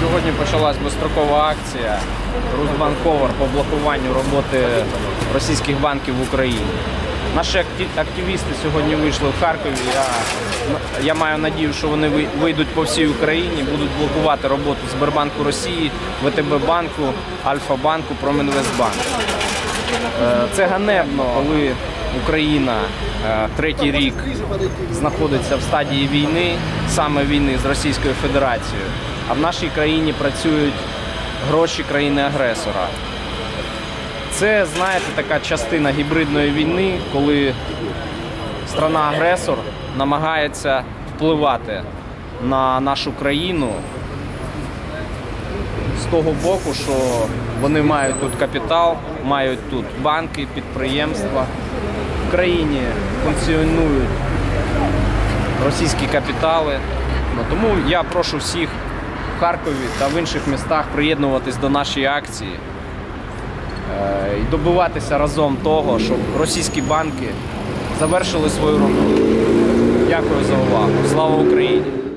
Сьогодні почалась безстрокова акція Русбанковер по блокуванню роботи російських банків в Україні. Наші активісти сьогодні вийшли в Харкові. Я, я маю надію, що вони вийдуть по всій Україні, будуть блокувати роботу Сбербанку Росії, ВТБ банку, Альфа-банку, Промінвестбанку. Е, Це ганебно, коли Україна е, третій рік знаходиться в стадії війни, саме війни з Російською Федерацією, а в нашій країні працюють гроші країни-агресора. Це, знаєте, така частина гібридної війни, коли страна-агресор намагається впливати на нашу країну з того боку, що вони мають тут капітал, мають тут банки, підприємства. В країні функціонують російські капітали. Ну, тому я прошу всіх в Харкові та в інших містах приєднуватись до нашої акції е, і добиватися разом того, щоб російські банки завершили свою роботу. Дякую за увагу. Слава Україні!